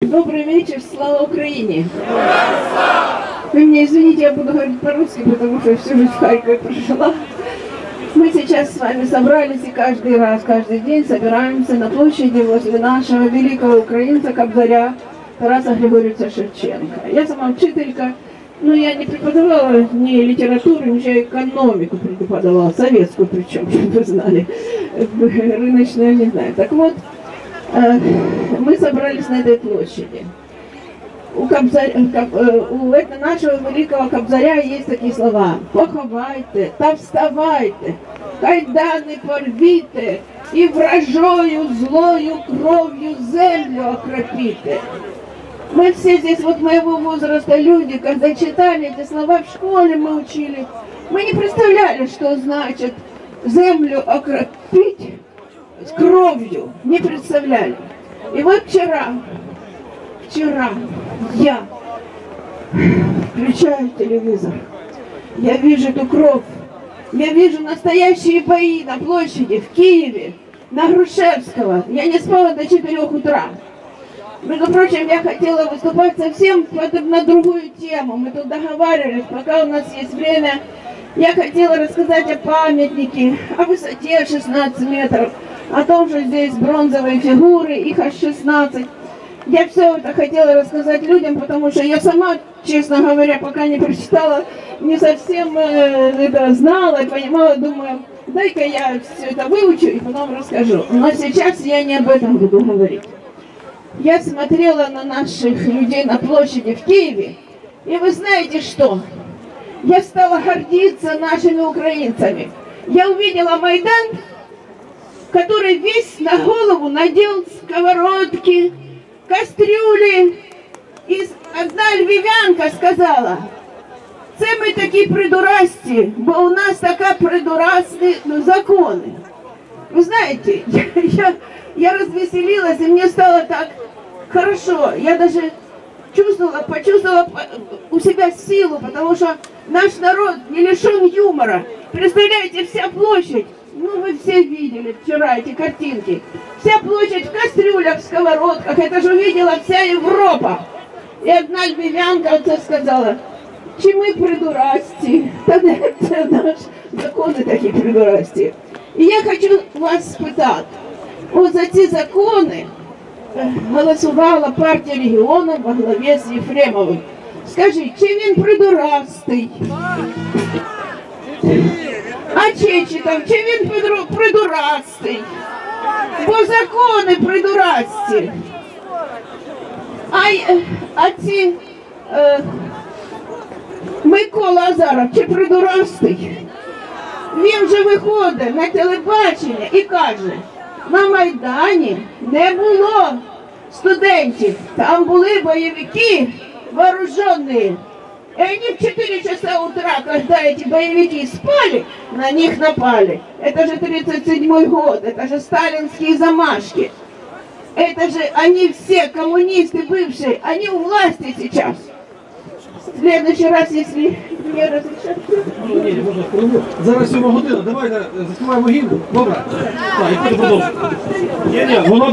Добрый вечер, слава Украине! Вы меня извините, я буду говорить по-русски, потому что всю жизнь в Харькове прожила. Мы сейчас с вами собрались и каждый раз, каждый день собираемся на площади возле нашего великого украинца Кобзаря Тараса Григорьевича Шевченко. Я сама учителька, но я не преподавала ни литературу, ни экономику преподавала, советскую причем, чтобы вы знали, рыночную не знаю. Так вот, мы собрались на этой площади. У, Кобзаря, э, у этого нашего великого Кобзаря есть такие слова. Поховайте та вставайте, кайдани порвите и вражою злою кровью землю окропите. Мы все здесь, вот моего возраста люди, когда читали эти слова в школе, мы учили, мы не представляли, что значит землю окропить, кровью, не представляли. И вот вчера, вчера я включаю телевизор, я вижу эту кровь, я вижу настоящие бои на площади в Киеве, на Грушевского. Я не спала до 4 утра. Между прочим, я хотела выступать совсем на другую тему. Мы тут договаривались, пока у нас есть время. Я хотела рассказать о памятнике, о высоте 16 метров, о том, что здесь бронзовые фигуры, их аж 16. Я все это хотела рассказать людям, потому что я сама, честно говоря, пока не прочитала, не совсем э, это знала и понимала, думаю, дай-ка я все это выучу и потом расскажу. Но сейчас я не об этом буду говорить. Я смотрела на наших людей на площади в Киеве, и вы знаете что? Я стала гордиться нашими украинцами. Я увидела Майдан, который весь на голову надел сковородки, кастрюли. І одна львів'янка сказала, це ми такі придурасті, бо у нас така придурасні ну, закони. Вы знаете, я, я, я развеселилась, и мне стало так хорошо. Я даже чувствовала, почувствовала у себя силу, потому что наш народ не лишен юмора. Представляете, вся площадь ну, вы все видели вчера эти картинки. Вся площадь в кастрюлях, в сковородках. Это же увидела вся Европа. И одна львів'янка оце сказала, чи ми придурасті? Та не це наш закони такі придурасті. І я хочу вас спитати, от за ці закони голосувала партія регіону во главі з Єфремовим. Скажіть, чи він придурастий? А Чечетов, чи він придурастий? Бо закони придурасті. А, а ці е, Микола Азаров, чи придурастий? Він же виходить на телебачення і каже, на Майдані не було студентів, там були бойовики вооружені. И они в 4 часа утра, когда эти боевики спали, на них напали. Это же 37 год, это же сталинские замашки. Это же они все коммунисты бывшие, они у власти сейчас. В следующий раз, если мне разрешат. Ні, можна хвилину. Зараз 7 година, давайте заспіваємо гімн. Добре? Так, і продовжуємо. Ні, ні, воно